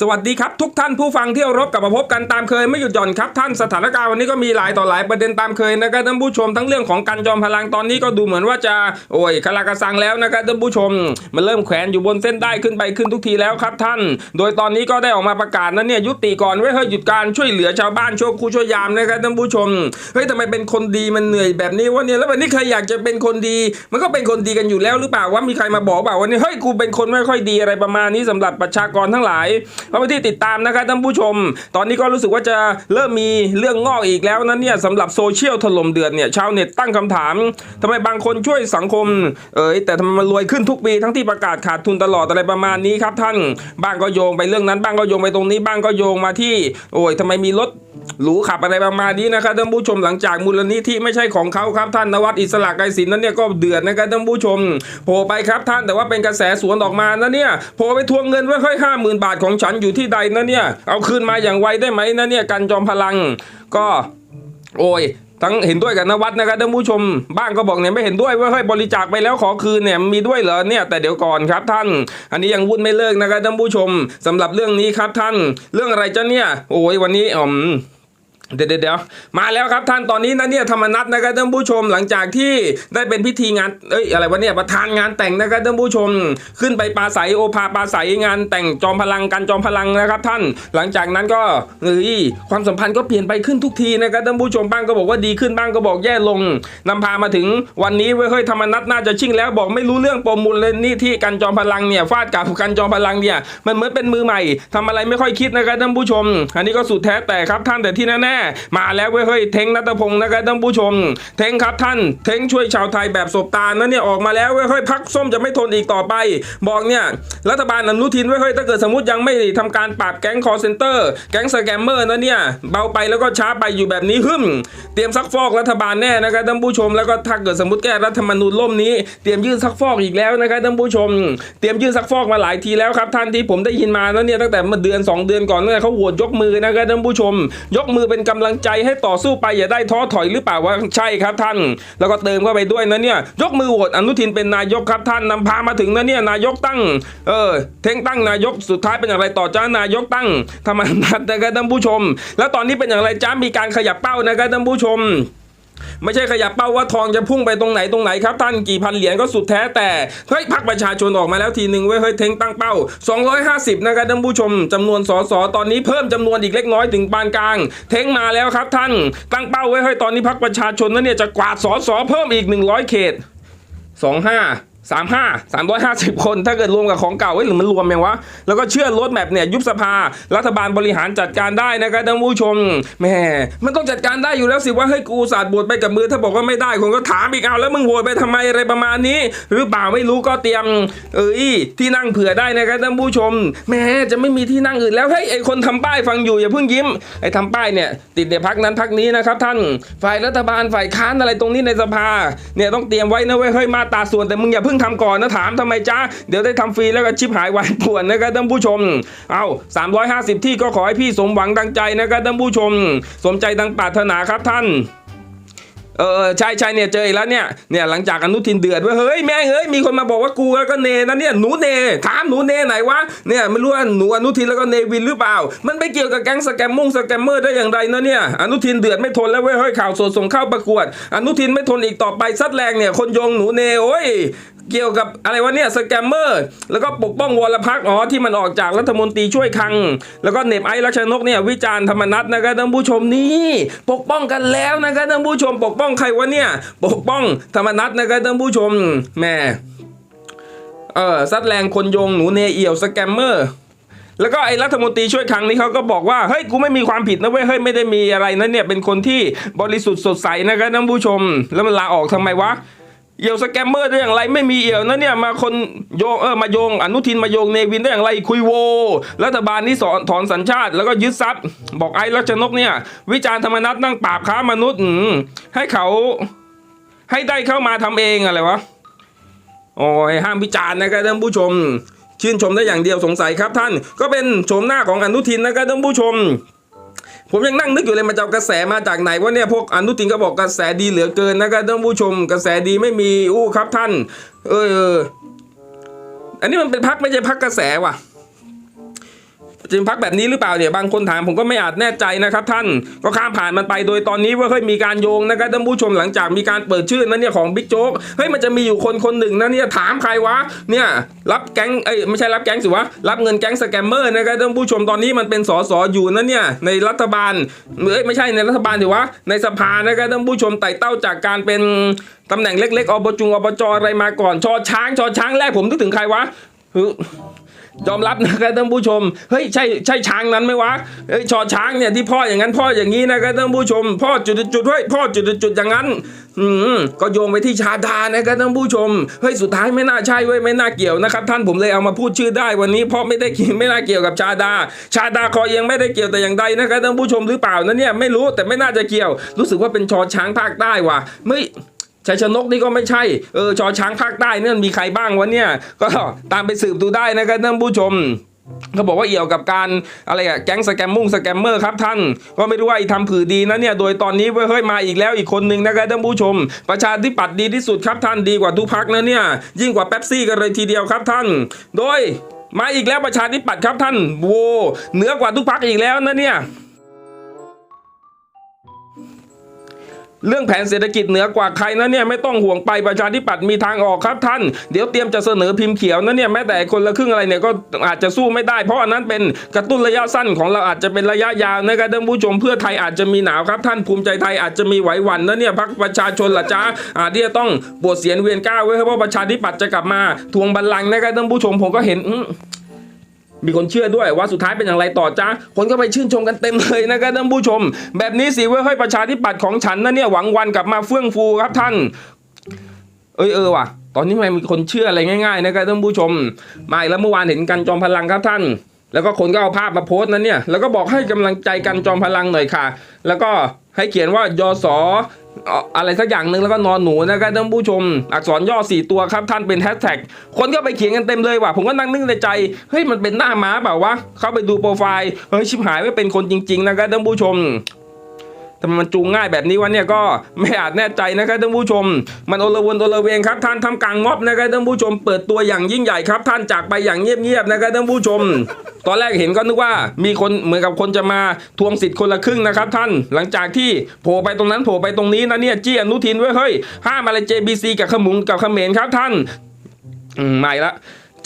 สวัสดีครับ ทุกท่านผู้ฟังที่เคารพกลับมาพบกันตามเคยไม่หยุดหย่อนครับท่านสถานการณ์วันนี้ก็มีหลายต่อหลายประเด็นตามเคยนะครับท่านผู้ชมทั้งเรื่องของการจอมพลังตอนนี้ก็ดูเหมือนว่าจะโอ้ยคลากระสังแล้วนะครับท่านผู้ชม มันเริ่มแขวนอยู่บนเส้นได้ขึ้นไปขึ้นทุกทีแล้วครับท่าน โดยตอนนี้ก็ได้ออกมาประกาศนะเนี่ยยุติก่อนไว้เฮ้ยหยุดการช่วยเหลือชาวบ้านช่วยครูช่วยยามนะครับท่านผู้ชมเฮ้ยทำไมเป็นคนดีมันเหนื่อยแบบนี้วะเนี่ยแล้ววันนี้ใครอยากจะเป็นคนดี มันก็เป็นคนดีกันอยู่แล้วหรือเปล่าว่ามีใครมาบอกเปล่าวันนี้เฮ้ยกูเป็นคนไม่ค่อยดีอะไรประมาณนี้สำหรับประชากรทั้งหลายเพราะว่าที่ติดตามนะครับท่านผู้ชม ตอนนี้ก็รู้สึกว่าจะเริ่มมีเรื่องงอกอีกแล้วนะเนี่ยสำหรับโซเชียลถล่มเดือดเนี่ยชาวเน็ตตั้งคำถามทำไมบางคนช่วยสังคม เอ๋ยแต่ทำไมมันรวยขึ้นทุกปีทั้งที่ประกาศขาดทุนตลอดอะไรประมาณนี้ครับท่านบ้างก็โยงไปเรื่องนั้น บ้างก็โยงไปตรงนี้ บ้างก็โยงมาที่ โอ้ยทำไมมีรถหรูขับอะไรประมาณนี้นะครับท่านผู้ชมหลังจากมูลนิธิไม่ใช่ของเขาครับท่านนวัดอิสระไกรศิลป์นั้นเนี่ยก็เดือดนะครับท่านผู้ชมโผล่ไปครับท่านแต่ว่าเป็นกระแสสวนออกมานะเนี่ยโผล่ไปทวงเงินไว้ค่อยห้าหมื่นบาทของฉันอยู่ที่ใดนะเนี่ย เอาคืนมาอย่างไวได้ไหมนะเนี่ยกันจอมพลัง ก็โอ้ยทั้งเห็นด้วยกับนวัดนะครับท่านผู้ชมบ้างก็บอกเนี่ยไม่เห็นด้วยว่าเฮ้ยบริจาคไปแล้วขอคืนเนี่ยมีด้วยเหรอเนี่ยแต่เดี๋ยวก่อนครับท่าน อันนี้ยังวุ่นไม่เลิกนะครับท่านผู้ชมสำหรับเรื่องนี้ครับท่าน เรื่องอะไรจ้ะเนี่ยโอ้ยวันนี้อืม เดี๋ยวเดี๋ยวมาแล้วครับท่านตอนนี้นะเนี่ยธรรมนัตนะครับท่านผู้ชมหลังจากที่ได้เป็นพิธีงานเอ้ยอะไรวะเนี่ยประธานงานแต่งนะครับท่านผู้ชม ขึ้นไปปราศัยโอภาปราศัยงานแต่งจอมพลังกันจอมพลังนะครับ ท่านหลังจากนั้นก็เอ้ยความสัมพันธ์ก็เปลี่ยนไปขึ้นทุกทีนะครับท่านผู้ชมบ้างก็บอกว่าดีขึ้นบ้างก็บอกแย่ลงนำพามาถึงวันนี้เว้ยเฮ้ยธรรมนัตน่าจะชิ่งแล้วบอกไม่รู้เรื่องปมมูลนี่ที่กันจอมพลังเนี่ยฟาดกับกันจอมพลังเนี่ยมันเหมือนเป็นมือใหม่ทำอะไรไม่ค่อยคิดนะครับท่านผู้ชม อันนี้ก็สุดแท้แต่ครับท่านแต่ที่แน่มาแล้วเว้ยเฮ้ยเทงนัตพงศ์นะครับท่านผู้ชม เทงครับท่าน เทงช่วยชาวไทยแบบสบตานะเนี่ยออกมาแล้วเว้ยเฮ้ยพักส้มจะไม่ทนอีกต่อไป บอกเนี่ยรัฐบาลอนุทินเว้ยเฮ้ยถ้าเกิดสมมติยังไม่ทำการปราบแก๊งคอร์เซนเตอร์ แก๊งสแกมเมอร์นะเนี่ยเบาไปแล้วก็ช้าไปอยู่แบบนี้หึมเตรียมซักฟอกรัฐบาลแน่นะครับท่านผู้ชม แล้วก็ถ้าเกิดสมมติแก้รัฐธรรมนูญล่มนี้เตรียมยื่นซักฟอกอีกแล้วนะครับท่านผู้ชม เตรียมยื่นซักฟอกมาหลายทีแล้วครับท่านที่ผมได้ยินมาแล้วเนี่ยตั้งแต่เมื่อเดือน 2 เดือนก่อนเนี่ยเขาโหวตยกมือนะครับท่านผู้ชม ยกมือเป็นกำลังใจให้ต่อสู้ไปอย่าได้ท้อถอยหรือเปล่าวะใช่ครับท่าน แล้วก็เติมเข้าไปด้วยนะเนี่ยยกมือโหวตอนุทินเป็นนายกครับท่านนำพามาถึงนะเนี่ยนายกตั้งเออเท่งตั้งนายกสุดท้ายเป็นอย่างไรต่อจ้านายกตั้งธรรมนัตนะครับท่านผู้ชม แล้วตอนนี้เป็นอย่างไรจ้ามีการขยับเป้านะครับท่านผู้ชม ไม่ใช่ขยับเป้าว่าทองจะพุ่งไปตรงไหนตรงไหนครับท่านกี่พันเหรียญก็สุดแท้แต่เฮ้ยพักประชาชนออกมาแล้วทีหนึ่งเว้ยเฮ้ยเทงตั้งเป้า 250 นะครับท่านผู้ชมจำนวนสสตอนนี้เพิ่มจำนวนอีกเล็กน้อยถึงปานกลาง เทงมาแล้วครับท่านตั้งเป้าไว้เฮ้ยตอนนี้พักประชาชนนั้นเนี่ยจะกวาดสสเพิ่มอีก 100 เขตสองห้า สามห้าสามร้อยห้าสิบคน ถ้าเกิดรวมกับของเก่าเฮ้ยหรือมันรวมยังวะ แล้วก็เชื่อรถแมพเนี่ยยุบสภา รัฐบาลบริหารจัดการได้นะครับท่านผู้ชมแหม่มันต้องจัดการได้อยู่แล้วสิว่าเฮ้ยกูศาสตร์บวชไปกับมือ ถ้าบอกว่าไม่ได้คนก็ถามอีกเอาแล้วมึงโหวตไปทำไมอะไรประมาณนี้ หรือเปล่าไม่รู้ก็เตรียม เอ้ยที่นั่งเผื่อได้นะครับท่านผู้ชมแหม่จะไม่มีที่นั่งอื่นแล้วเฮ้ยไอคนทำป้ายฟังอยู่อย่าเพิ่งยิ้มไอทำป้ายเนี่ยติดในพักนั้นพักนี้นะครับท่านฝ่ายรัฐบาลฝ่ายค้านอะไรตรงนี้ในสภาเนี่ยต้องเตรียมไว้นะเว้ยเฮ้ยมาตาส่วนแต่มึงอย่าเพิ่งทำก่อนนะถามทำไมจ้าเดี๋ยวได้ทำฟรีแล้วก็ชิบหายวายป่วนนะครับท่านผู้ชม เอา350 ที่ก็ขอให้พี่สมหวังดังใจนะครับท่านผู้ชม สมใจดังปรารถนาครับท่านเออใช่ใช่เนี่ยเจออีกแล้วเนี่ยเนี่ยหลังจากอนุทินเดือดว่าเฮ้ยแม่งเฮ้ยมีคนมาบอกว่ากูแล้วก็เนนะเนี่ยหนูเนถามหนูเนไหนวะเนี่ยไม่รู้ว่าหนูอนุทินแล้วก็เนวินหรือเปล่า มันไปเกี่ยวกับแก๊งสแกมมุ่งสแกมเมอร์ได้อย่างไรนะเนี่ยอนุทินเดือดไม่ทนแล้วเว้ยเฮ้ยข่าวสดส่งเข้าประกวด อนุทินไม่ทนอีกต่อไปซัดแรงเนี่ยคนยงหนูเนโอ้ย เกี่ยวกับอะไรวะเนี่ยสแกมเมอร์แล้วก็ปกป้องวรพักอ๋อที่มันออกจากรัฐมนตรีช่วยคัง แล้วก็เน็บไอซ์รัชนกเนี่ยวิจารณ์ธรรมนัตนะครับท่านผู้ชมนี่ปกป้องกันแล้วนะครับท่านผู้ชม ปกป้องใครวะเนี่ยปกป้องธรรมนัตนะครับท่านผู้ชมแม่เออซัดแรงคนโยงหนูเนเอี่ยวสแกมเมอร์แล้วก็ไอ้รัฐมนตรีช่วยคลังนี้เขาก็บอกว่าเฮ้ยกูไม่มีความผิดนะเว้ยเฮ้ยไม่ได้มีอะไรนะเนี่ยเป็นคนที่บริสุทธิ์สดใสนะครับท่านผู้ชม แล้วมันลาออกทำไมวะ เอี่ยวสแกมเมอร์ได้อย่างไรไม่มีเอี่ยวนะเนี่ยมาคนโยงเออมาโยงอนุทินมาโยงเนวินได้อย่างไรคุยโว รัฐบาลนี้สอนถอนสัญชาติ แล้วก็ยึดทรัพย์ บอกไอ้รัชนกเนี่ย วิจารณ์ธรรมนัตนั่งปราบค้ามนุษย์อืให้เขาให้ได้เข้ามาทำเองอะไรวะโอ้ยห้ามวิจารณ์นะครับท่านผู้ชม ชื่นชมได้อย่างเดียวสงสัยครับท่าน ก็เป็นโฉมหน้าของอนุทินนะครับท่านผู้ชม ผมยังนั่งนึกอยู่เลยมันจะเอากระแสมาจากไหนว่าเนี่ยพวกอนุทินก็บอกกระแสดีเหลือเกินนะครับท่านผู้ชมกระแสดีไม่มีอู้ครับท่าน เออเอออันนี้มันเป็นพักไม่ใช่พักกระแสว่ะ จะเป็นพักแบบนี้หรือเปล่าเนี่ยบางคนถามผมก็ไม่อาจแน่ใจนะครับท่านก็ข้ามผ่านมันไปโดยตอนนี้ว่าเฮ้ยมีการโยงนะครับท่านผู้ชมหลังจากมีการเปิดชื่อนั้นเนี่ยของบิ๊กโจ๊กเฮ้ยมันจะมีอยู่คนคนหนึ่งนะเนี่ยถามใครวะเนี่ยรับแก๊งเอ้ยไม่ใช่รับแก๊งสิวะรับเงินแก๊งสแกมเมอร์นะครับท่านผู้ชมตอนนี้มันเป็นสสอยู่นะเนี่ยในรัฐบาลเอ้ยไม่ใช่ในรัฐบาลสิวะในสภานะครับท่านผู้ชมไต่เต้าจากการเป็นตำแหน่งเล็กๆอบจุงอบจอะไรมาก่อนชอช้างชอช้างแรกผมนึกถึงใครวะ ยอมรับนะครับท่านผู้ชม เฮ้ยใช่ใช่ช้างนั้นไหมวะเฮ้ยชอช้างเนี่ยที่พ่ออย่างนั้นพ่ออย่างนี้นะครับท่านผู้ชม พ่อจุดจุดเฮ้ยพ่อจุดจุดอย่างนั้นอืมก็โยงไปที่ชาดานะครับท่านผู้ชมเฮ้ยสุดท้ายไม่น่าใช่เว้ยไม่น่าเกี่ยวนะครับ ท่านผมเลยเอามาพูดชื่อได้วันนี้เพราะไม่ได้ไม่น่าเกี่ยวกับชาดา ชาดาคอเอียงไม่ได้เกี่ยวแต่อย่างใดนะครับท่านผู้ชมหรือเปล่านะเนี่ยไม่รู้แต่ไม่น่าจะเกี่ยว รู้สึกว่าเป็นชอช้างภาคใต้ว่ะไม่ ชัยชนกนี่ก็ไม่ใช่เออชอช้างภาคใต้นี่มีใครบ้างวะเนี่ย ก็ตามไปสืบดูได้นะครับท่านผู้ชมเขาบอกว่าเอี่ยวกับการอะไรอะแก๊งสแกมมุ่งสแกมเมอร์ครับท่าน ก็ไม่รู้ว่าไอ้ทำผือดีนะเนี่ย โดยตอนนี้เว้ยเฮ้ยมาอีกแล้วอีกคนหนึ่งนะครับท่านผู้ชม ประชาธิปัตย์ดีที่สุดครับท่านดีกว่าทุกพักนะเนี่ย ยิ่งกว่าเป๊ปซี่กันเลยทีเดียวครับท่าน โดยมาอีกแล้วประชาธิปัตย์ครับท่านโวเหนือกว่าทุกพักอีกแล้วนะเนี่ย เรื่องแผนเศรษฐกิจเหนือกว่าใครนะเนี่ยไม่ต้องห่วงไปประชาธิปัตย์มีทางออกครับท่าน เดี๋ยวเตรียมจะเสนอพิมพ์เขียวนะเนี่ยแม้แต่คนละครึ่งอะไรเนี่ยก็อาจจะสู้ไม่ได้ เพราะอันนั้นเป็นกระตุ้นระยะสั้นของเราอาจจะเป็นระยะยาวนะครับท่านผู้ชมเพื่อไทยอาจจะมีหนาวครับท่านภูมิใจไทยอาจจะมีไหวหวั่นนะเนี่ยพักประชาชนละจ้าอาจจะต้องปวดเสียนเวียนก้าวไว้เพราะประชาธิปัตย์จะกลับมาทวงบัลลังก์นะครับท่านผู้ชมผมก็เห็นอื มีคนเชื่อด้วยว่าสุดท้ายเป็นอย่างไรต่อจ้าคนก็ไปชื่นชมกันเต็มเลยนะครับท่านผู้ชม แบบนี้สิเว้ยให้ประชาธิปัตย์ของฉันนะเนี่ยหวังวันกลับมาเฟื่องฟูครับท่าน เอ้ยเออว่ะ ตอนนี้มันมีคนเชื่ออะไรง่ายๆนะครับท่านผู้ชมมาอีกแล้วเมื่อวานเห็นกันจอมพลังครับท่านแล้วก็คนก็เอาภาพมาโพสต์นั้นเนี่ย แล้วก็บอกให้กำลังใจกันจอมพลังหน่อยค่ะ แล้วก็ให้เขียนว่ายศเอ่ อะไรสักอย่างหนึ่งแล้วก็นอนหนูนะครับท่านผู้ชม อักษรย่อสี่ตัวครับท่านเป็นแฮชแท็กคนก็ไปเขียนกันเต็มเลยว่ะผมก็นั่งนึกในใจเฮ้ยมันเป็นหน้าม้าเปล่าวะเข้าไปดูโปรไฟล์เฮ้ยชิบหายไม่เป็นคนจริง ๆนะครับท่านผู้ชม ทำไมมันจูงง่ายแบบนี้วะเนี่ยก็ไม่อาจแน่ใจนะครับท่านผู้ชม มันโอลวนโอลเวงครับท่านทำกลางม็อบนะครับท่านผู้ชม เปิดตัวอย่างยิ่งใหญ่ครับ ท่านจากไปอย่างเงียบๆนะครับท่านผู้ชม ตอนแรกเห็นก็นึกว่ามีคนเหมือนกับคนจะมาทวงสิทธิ์คนละครึ่งนะครับท่านหลังจากที่โผล่ไปตรงนั้นโผล่ไปตรงนี้นะเนี่ยจี้อนุทินไว้เฮ้ยห้ามอะไร JBC กับขมุงกับเขมรครับท่านอืมไม่ละ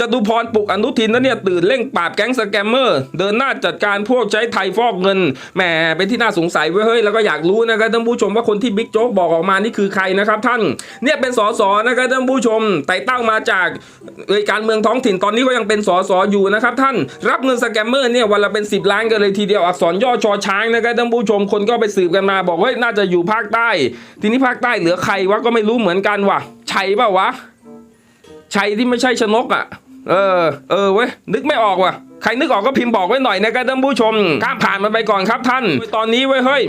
จตุพรปลุกอนุทินนั้นเนี่ยตื่นเร่งปราบแก๊งสแกมเมอร์ เดินหน้าจัดการพวกใช้ไทยฟอกเงินแหมเป็นที่น่าสงสัยเว้ยเฮ้ยแล้วก็อยากรู้นะครับท่านผู้ชมว่าคนที่บิ๊กโจ๊กบอกออกมานี่คือใครนะครับท่านเนี่ยเป็นสสนะครับท่านผู้ชมไต่เต้ามาจากเอยการเมืองท้องถิ่นตอนนี้ก็ยังเป็นสสอยู่นะครับท่านรับเงินสแกมเมอร์เนี่ยวันละเป็น 10 ล้านกันเลยทีเดียวอักษรย่อชอช้างนะครับท่านผู้ชมคนก็ไปสืบกันมาบอกเฮ้ยน่าจะอยู่ภาคใต้ ทีนี้ภาคใต้เหลือใครวะก็ไม่รู้เหมือนกันว่ะชัยเปล่าวะชัยที่ไม่ใช่ชนกอะ เออ เออเว้ย นึกไม่ออกว่ะ ใครนึกออกก็พิมพ์บอกไว้หน่อยนะครับท่านผู้ชม ข้ามผ่านมันไปก่อนครับท่าน ตอนนี้เว้ยเฮ้ย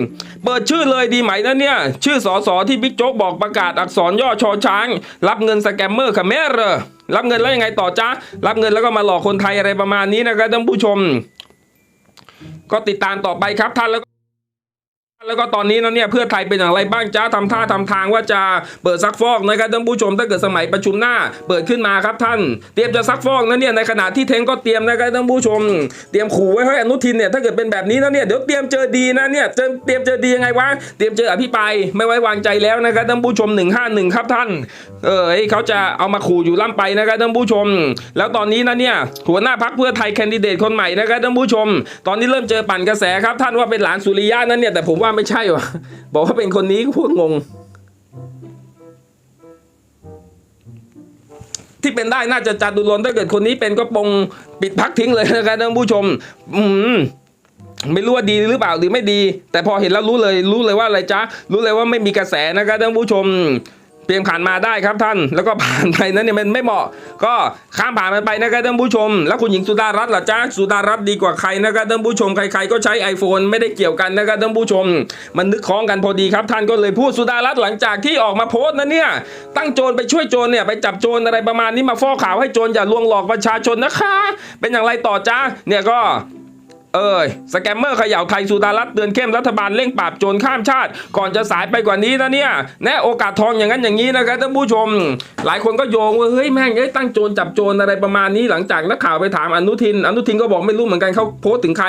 เปิดชื่อเลยดีไหมนะเนี่ย ชื่อสอสอที่บิ๊กโจ๊กบอกประกาศอักษรย่อชอช้าง รับเงินสแกมเมอร์ค่ะแม่เหรอรับเงินแล้วยังไงต่อจ้ารับเงินแล้วก็มาหลอกคนไทยอะไรประมาณนี้นะครับท่านผู้ชม ก็ติดตามต่อไปครับท่านแล้ว แล้วก็ตอนนี้นะเนี่ยเพื่อไทยเป็นอย่างไรบ้างจ้าทำท่าทำทางว่าจะเปิดซักฟอกนะครับท่านผู้ชมถ้าเกิดสมัยประชุมหน้าเปิดขึ้นมาครับท่านเตรียมจะซักฟอกนะเนี่ยในขณะที่เทงก็เตรียมนะครับท่านผู้ชม เตรียมขู่ไว้ให้อนุทินเนี่ยถ้าเกิดเป็นแบบนี้นะเนี่ยเดี๋ยวเตรียมเจอดีนะเนี่ยเตรียมเจอดียังไงวะเตรียมเจออภิปรายไม่ไว้วางใจแล้วนะครับท่านผู้ชม 151 ครับท่าน เออเขาจะเอามาขู่อยู่ล่ำไปนะครับท่านผู้ชม แล้วตอนนี้นะเนี่ยหัวหน้าพักเพื่อไทยแคนดิเดตคนใหม่นะครับท่านผู้ชม ตอนนี้เริ่มเจอปั่นกระแสครับท่านว่าเป็นหลานสุริยะนั่นเนี่ยแต่ผมว่าไม่ใช่วะบอกว่าเป็นคนนี้ก็พูดงง ที่เป็นได้น่าจะจัดดุลน์ถ้าเกิดคนนี้เป็นก็ปงปิดพักทิ้งเลยนะครับท่านผู้ชม อืมไม่รู้ว่าดีหรือเปล่าหรือไม่ดี แต่พอเห็นแล้วรู้เลย รู้เลยว่าอะไรจ๊ะรู้เลยว่าไม่มีกระแสนะครับท่านผู้ชม เพียงผ่านมาได้ครับท่าน แล้วก็ผ่านไปนั้นเนี่ยมันไม่เหมาะ ก็ข้ามผ่านมันไปนะครับท่านผู้ชม แล้วคุณหญิงสุดารัตน์ล่ะจ๊ะสุดารัตน์ดีกว่าใครนะครับท่านผู้ชมใครๆก็ใช้ iPhone ไม่ได้เกี่ยวกันนะครับท่านผู้ชม มันนึกคล้องกันพอดีครับท่านก็เลยพูดสุดารัตน์หลังจากที่ออกมาโพสต์นะเนี่ยตั้งโจรไปช่วยโจรเนี่ยไปจับโจรอะไรประมาณนี้มาฟอกข่าวให้โจรอย่าลวงหลอกประชาชนนะคะ เป็นอย่างไรต่อจ้าเนี่ยก็ เอ้ยสแกมเมอร์เขย่าไทยสุดารัตเตือนเข้มรัฐบาลเร่งปราบโจรข้ามชาติ ก่อนจะสายไปกว่านี้นะเนี่ยแน่โอกาสทองอย่างนั้นอย่างนี้นะครับท่านผู้ชม หลายคนก็โยงว่าเฮ้ยแม่งเอ้ยตั้งโจรจับโจรอะไรประมาณนี้หลังจากนักข่าวไปถามอนุทิน อนุทินก็บอกไม่รู้เหมือนกันเขาโพสต์ถึงใคร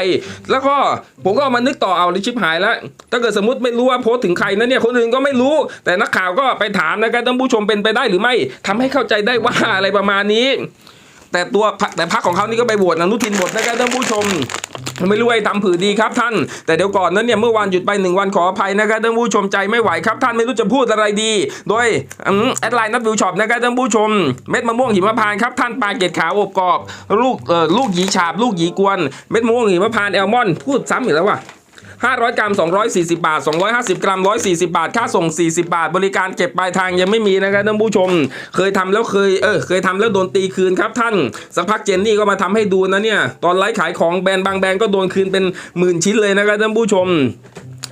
แล้วก็ผมก็มานึกต่อเอาลยชิบหายแล้วถ้าเกิดสมมติไม่รู้ว่าโพสต์ถึงใครนะเนี่ยคนอื่นก็ไม่รู้ แต่นักข่าวก็ไปถามนะครับท่านผู้ชมเป็นไปได้หรือไม่ทำให้เข้าใจได้ว่าอะไรประมาณนี้ แต่ตัวพรรคแต่พรรคของเขานี่ก็ไปโหวตอนุทินหมดนะครับท่านผู้ชมไม่รู้ไอ้ทำผือดีครับท่าน แต่เดี๋ยวก่อนนั้นเนี่ยเมื่อวานหยุดไปหนึ่งวันขออภัยนะครับท่านผู้ชมใจไม่ไหวครับท่านไม่รู้จะพูดอะไรดี โดยอแอดไลน์นัดวิวช็อปนะครับท่านผู้ชม เม็ดมะม่วงหิมพานครับท่านปลาเกล็ดขาวอบกรอบ ลูกเอ่อลูกหยีฉาบ ลูกหยีกวน เม็ดมะม่วงหิมพานแอลมอนพูดซ้ำอีกแล้วว่ะ 500 กรัม 240 บาท 250 กรัม 140 บาท ค่าส่ง 40 บาท บริการเก็บปลายทางยังไม่มีนะครับท่านผู้ชม เคยทำแล้วเคยเออเคยทำแล้วโดนตีคืนครับท่าน สักพักเจนนี่ก็มาทำให้ดูนะเนี่ย ตอนไลฟ์ขายของแบรนด์บางแบรนด์ก็โดนคืนเป็นหมื่นชิ้นเลยนะครับท่านผู้ชม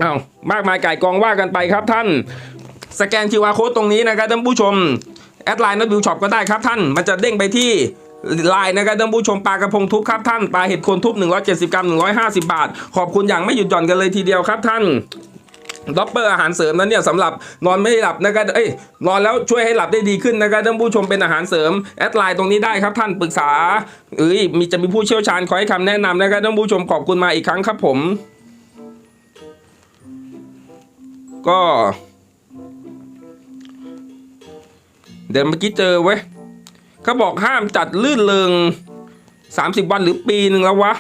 อ้าวมากมายไก่กองว่ากันไปครับท่าน สแกน QR code ตรงนี้นะครับท่านผู้ชมแอดไลน์นัดวิวช็อปก็ได้ครับท่าน มันจะเด้งไปที่ ไลน์นะครับท่านผู้ชมปลากระพงทุบครับท่านปลาเห็ดโคนทุบ 170 กรัม 150 บาท ขอบคุณอย่างไม่หยุดหย่อนกันเลยทีเดียวครับท่านด็อปเปอร์อาหารเสริมนั้นเนี่ยสำหรับนอนไม่หลับนะครับเอ้ยนอนแล้วช่วยให้หลับได้ดีขึ้นนะครับท่านผู้ชมเป็นอาหารเสริมแอดไลน์ตรงนี้ได้ครับท่านปรึกษาเอ้ยมีจะมีผู้เชี่ยวชาญคอยให้คำแนะนำนะครับท่านผู้ชมขอบคุณมาอีกครั้งครับผม ก็ เดี๋ยวเมื่อกี้เจอเว้ย เขาบอกห้ามจัดลื่นเริงสามสิบวันหรือปีหนึ่งแล้ววะ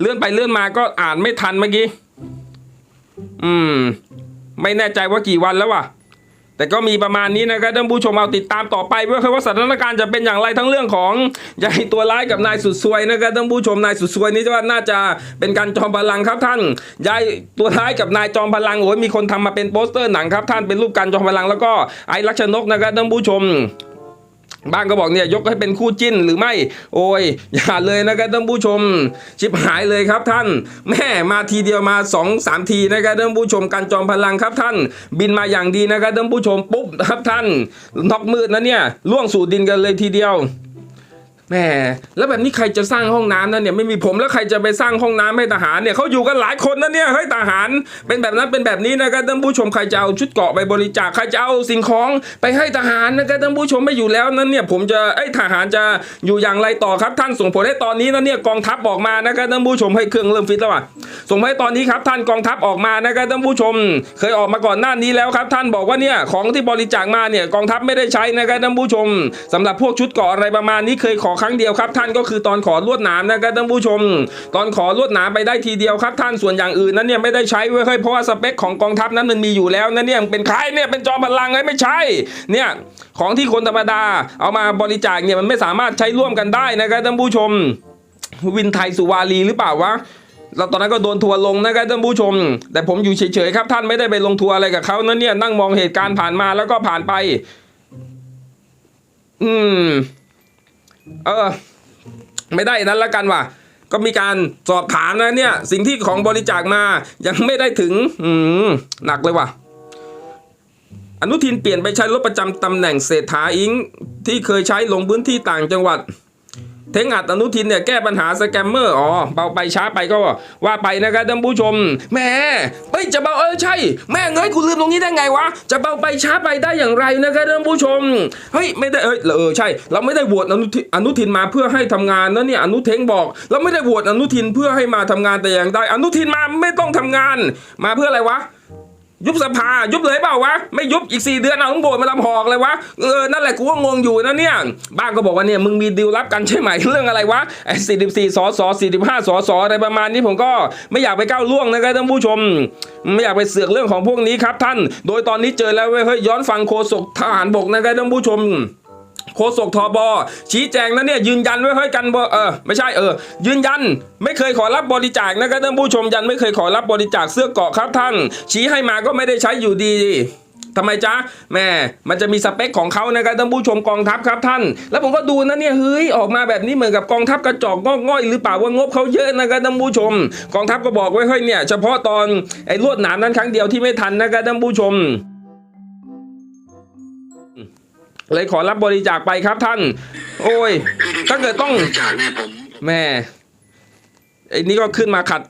เลื่อนไปเลื่อนมาก็อ่านไม่ทันเมื่อกี้ อืม ไม่แน่ใจว่ากี่วันแล้ววะแต่ก็มีประมาณนี้นะครับท่านผู้ชมเอาติดตามต่อไปเพื่อว่าสถานการณ์จะเป็นอย่างไรทั้งเรื่องของยายตัวร้ายกับนายสุดซวยนะครับท่านผู้ชมนายสุดซวยนี่ว่าน่าจะเป็นการจอมพลังครับท่านยายตัวร้ายกับนายจอมพลังโอ้ยมีคนทำมาเป็นโปสเตอร์หนังครับท่านเป็นรูปการจอมพลังแล้วก็ไอ้ลักษณกนะครับท่านผู้ชม บ้างก็บอกเนี่ยยกให้เป็นคู่จิ้นหรือไม่ โอ้ย อย่าเลยนะครับท่านผู้ชม ชิบหายเลยครับท่าน แม่มาทีเดียวมา2อสามทีนะครับท่านผู้ชมการจอมพลังครับท่าน บินมาอย่างดีนะครับท่านผู้ชมปุ๊บครับท่านนอกมืดนะเนี่ยล่วงสู่ดินกันเลยทีเดียว แม่แล้วแบบนี้ใครจะสร้างห้องน้ำนั่นเนี่ยไม่มีผมแล้วใครจะไปสร้างห้องน้ำให้ทหารเนี่ยเขาอยู่กันหลายคนนะเนี่ยเฮ้ยทหาร เป็นแบบนั้นเป็นแบบนี้นะครับท่านผู้ชมใครจะเอาชุดเกราะไปบริจาคใครจะเอาสิ่งของไปให้ทหารนะครับท่านผู้ชมไม่อยู่แล้วนั้นเนี่ยผมจะไอ้ยทหารจะอยู่อย่างไรต่อครับ ท่านส่งผลให้ตอนนี้นะเนี่ยกองทัพออกมานะครับท่านผู้ชมให้เครื่องเริ่มฟิตแล้วอะส่งให้ตอนนี้ครับท่านกองทัพออกมานะครับท่านผู้ชม เคยออกมาก่อนหน้านี้แล้วครับ ท่านบอกว่าเนี่ยของที่บริจาคมาเนี่ยกองทัพไม่ได้ใช้นะครับท่านผู้ชมสำหรับพวกชุดเกาะอะไรประมาณนี้เคยขอครั้งเดียวครับ ท่านก็คือตอนขอลวดหนามนะครับท่านผู้ชม ตอนขอลวดหนามไปได้ทีเดียวครับ ท่านส่วนอย่างอื่นนั้นเนี่ยไม่ได้ใช้เว้ยเฮ้ยเพราะว่าสเปคของกองทัพนั้นมันมีอยู่แล้วนะเนี่ยเป็นใครเนี่ยเป็นจอมพลังไงไม่ใช่เนี่ยของที่คนธรรมดาเอามาบริจาคเนี่ยมันไม่สามารถใช้ร่วมกันได้นะครับท่านผู้ชม วินไทยสุวารีหรือเปล่าวะเราตอนนั้นก็โดนทัวร์ลงนะครับท่านผู้ชม แต่ผมอยู่เฉยๆครับท่านไม่ได้ไปลงทัวร์อะไรกับเขานั่นเนี่ยนั่งมองเหตุการณ์ผ่านมาแล้วก็ผ่านไป อืม เออ ไม่ได้นั้นละกันว่ะ ก็มีการสอบถามนะเนี่ย สิ่งที่ของบริจาคมายังไม่ได้ถึง อืมหนักเลยว่ะ อนุทินเปลี่ยนไปใช้รถประจำตำแหน่งเศรษฐาอิง ที่เคยใช้ลงพื้นที่ต่างจังหวัด เทงอัดอนุทินเนี่ยแก้ปัญหาสแกมเมอร์อ๋อเบาไปช้าไปก็ว่าไปนะครับท่านผู้ชมแหม่เฮ้ยจะเบาเออใช่ แม่เอ้ยกูลืมตรงนี้ได้ไงวะจะเบาไปช้าไปได้อย่างไรนะครับท่านผู้ชมเฮ้ยไม่ได้เอ้ยเออใช่ เราไม่ได้โหวตอนุทินอนุทินมาเพื่อให้ทำงานนะเนี่ยอนุเทงบอก เราไม่ได้โหวตอนุทินเพื่อให้มาทำงานแต่อย่างใดอนุทินมาไม่ต้องทำงาน มาเพื่ออะไรวะ ยุบสภายุบเลยเปล่าวะไม่ยุบอีก 4 เดือนเอาต้องโบดมาทำหอกเลยวะเออนั่นแหละกูก็งงอยู่นะเนี่ยบ้างก็บอกว่าเนี่ยมึงมีดีลลับกันใช่ไหมเรื่องอะไรวะไอ้สี่สิบสี่สอสอสี่สิบห้าสอสออะไรประมาณนี้ผมก็ไม่อยากไปก้าวล่วงนะครับท่านผู้ชม ไม่อยากไปเสือกเรื่องของพวกนี้ครับท่าน โดยตอนนี้เจอแล้วเว้ยเฮ้ยย้อนฟังโคศกทหารบกนะครับท่านผู้ชม โฆษกทบชี้แจงนะเนี่ยยืนยันไว้ให้กันบ่เออไม่ใช่เออ ยืนยันไม่เคยขอรับบริจาคนะครับท่านผู้ชมยันไม่เคยขอรับบริจาคเสื้อเกาะครับท่าน ชี้ให้มาก็ไม่ได้ใช้อยู่ดีทำไมจ๊ะแม่มันจะมีสเปคของเขานะครับท่านผู้ชมกองทัพครับท่าน แล้วผมก็ดูนะเนี่ยเฮ้ยออกมาแบบนี้เหมือนกับกองทัพกระจอกงอกง่อยหรือเปล่าว่างบเขาเยอะนะครับท่านผู้ชม กองทัพก็บอกไว้เฮ้ยเนี่ยเฉพาะตอนไอ้ลวดหนามนั้นครั้งเดียวที่ไม่ทันนะครับท่านผู้ชม เลยขอรับบริจาคไปครับท่าน โอ้ย ถ้าเกิดต้อง จากเนี่ยผมแม่ไอ้นี่ก็ขึ้นมาขัด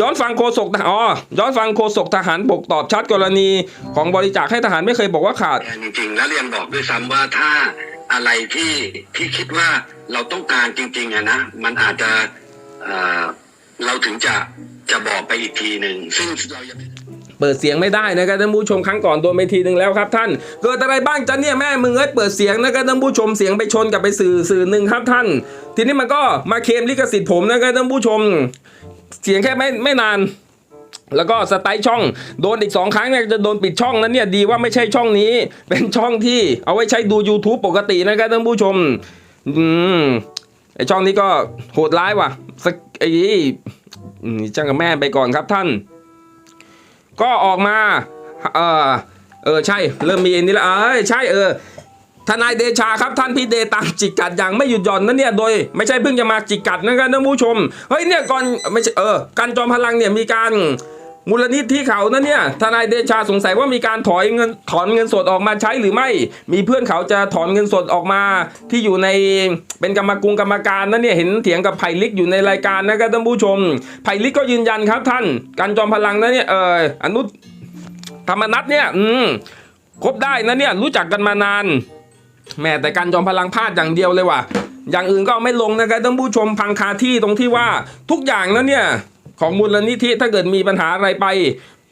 ย้อนฟังโฆษกทหารอ๋อย้อนฟังโฆษกทหารบกตอบชัดกรณีของบริจาคให้ทหารไม่เคยบอกว่าขาดแทนจริงๆแล้วเรียนบอกด้วยซ้ำว่าถ้าอะไรที่ที่คิดว่าเราต้องการจริงๆอะนะมันอาจจะเอ่อเราถึงจะจะบอกไปอีกทีหนึ่งซึ่งเรายังไม่ เปิดเสียงไม่ได้นะครับท่านผู้ชมครั้งก่อนโดนไปทีหนึ่งแล้วครับท่าน เกิดอะไรบ้างจ๊ะเนี่ยแม่มึงเอ้ยเปิดเสียงนะครับท่านผู้ชมเสียงไปชนกับไปสื่อสื่อหนึ่งครับท่าน ทีนี้มันก็มาเคลมลิขสิทธิ์ผมนะครับท่านผู้ชม เสียงแค่ไม่ไม่นานแล้วก็สไตล์ช่องโดนอีกสองครั้งเนี่ยจะโดนปิดช่องนั้นเนี่ยดีว่าไม่ใช่ช่องนี้ เป็นช่องที่เอาไว้ใช้ดู YouTube ปกตินะครับท่านผู้ชม อืมไอช่องนี้ก็โหดร้ายว่ะสักไอ้จ้างกับแม่ไปก่อนครับท่าน ก็ออกมาเออเออใช่เริ่มมีอันนี้แล้วเอ้ยใช่เออทนายเดชาครับท่านพี่เดตามจิกกัดอย่างไม่หยุดหย่อนนะเนี่ยโดยไม่ใช่เพิ่งจะมาจิกกัดนะครับท่านผู้ชมเฮ้ยเนี่ยก่อนไม่ใช่เออการจอมพลังเนี่ยมีการ มูลนิธิเขานะเนี่ยทนายเดชาสงสัยว่ามีการถอยเงินถอนเงินสดออกมาใช้หรือไม่ มีเพื่อนเขาจะถอนเงินสดออกมาที่อยู่ในเป็นกรรมกุงกรรมการนะเนี่ยเห็นเถียงกับไผ่ลิกอยู่ในรายการนะครับท่านผู้ชมไผ่ลิกก็ยืนยันครับท่านการจอมพลังนะเนี่ยเอออนุธรรมนัทเนี่ยอืมคบได้นะเนี่ยรู้จักกันมานานแม่แต่การจอมพลังพลาดอย่างเดียวเลยว่ะอย่างอื่นก็ไม่ลงนะครับท่านผู้ชมพังคาที่ตรงที่ว่าทุกอย่างนั้นเนี่ย ของมูลนิธิถ้าเกิดมีปัญหาอะไรไป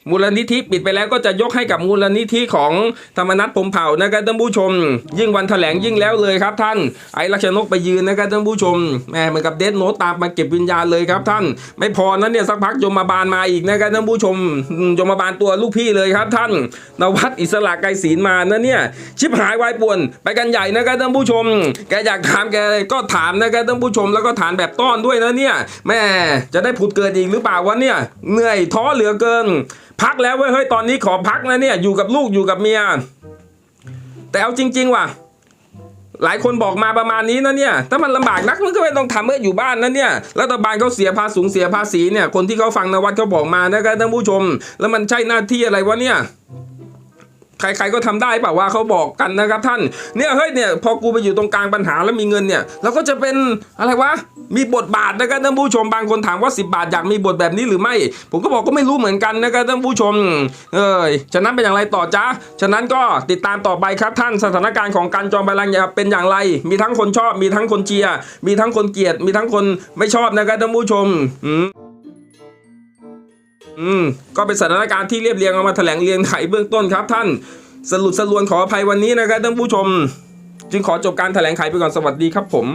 มูลนิธิปิดไปแล้วก็จะยกให้กับมูลนิธิของธรรมนัฐพรหมเผ่านะครับท่านผู้ชม ยิ่งวันแถลงยิ่งแล้วเลยครับท่าน ไอ้ลักษณกไปยืนนะครับท่านผู้ชมแหม่เหมือนกับเดดโนตตามมาเก็บวิญญาณเลยครับท่าน ไม่พอนั้นเนี่ยสักพักยมมาบาลมาอีกนะครับท่านผู้ชมอืมยมมาบาลตัวลูกพี่เลยครับท่านนวัดอิสระไกรศีลมานะเนี่ยชิบหายวายป่วนไปกันใหญ่นะครับท่านผู้ชม แกอยากถามแกก็ถามนะครับท่านผู้ชมแล้วก็ถามแบบต้อนด้วยนะเนี่ยแม่จะได้ผุดเกิดอีกหรือเปล่าวะเนี่ยเหนื่อยท้อเหลือเกินพักแล้วเว้ยเฮ้ยตอนนี้ขอพักนะเนี่ยอยู่กับลูกอยู่กับเมียแต่เอาจริง ๆ ว่ะ หลายคนบอกมาประมาณนี้นะเนี่ยถ้ามันลำบากนักมันก็ไม่ต้องทำเมื่ออยู่บ้านนะเนี่ยรัฐบาลเขาเสียภาษีเสียภาษีเนี่ยคนที่เขาฟังนวัดเขาบอกมานะครับท่านผู้ชม แล้วมันใช่หน้าที่อะไรวะเนี่ย ใครๆก็ทำได้เปล่าว่าเขาบอกกันนะครับท่านเนี่ยเฮ้ยเนี่ยพอกูไปอยู่ตรงกลางปัญหาแล้วมีเงินเนี่ยเราก็จะเป็นอะไรวะมีบทบาทนะครับท่านผู้ชมบางคนถามว่า 10 บาทอยากมีบทแบบนี้หรือไม่ ผมก็บอกก็ไม่รู้เหมือนกันนะครับท่านผู้ชมเอ้ยฉะนั้นเป็นอย่างไรต่อจ้าฉะนั้นก็ติดตามต่อไปครับท่านสถานการณ์ของการจอมพลังเป็นอย่างไร มีทั้งคนชอบมีทั้งคนเชียร์มีทั้งคนเกลียดมีทั้งคนไม่ชอบนะครับท่านผู้ชมอืม อืมก็เป็นสถานการณ์ที่เรียบเรียงเอามาแถลงเรียงไขเบื้องต้นครับท่านสรุปสรวนขออภัยวันนี้นะครับท่านผู้ชม จึงขอจบการแถลงไขไปก่อนสวัสดีครับผม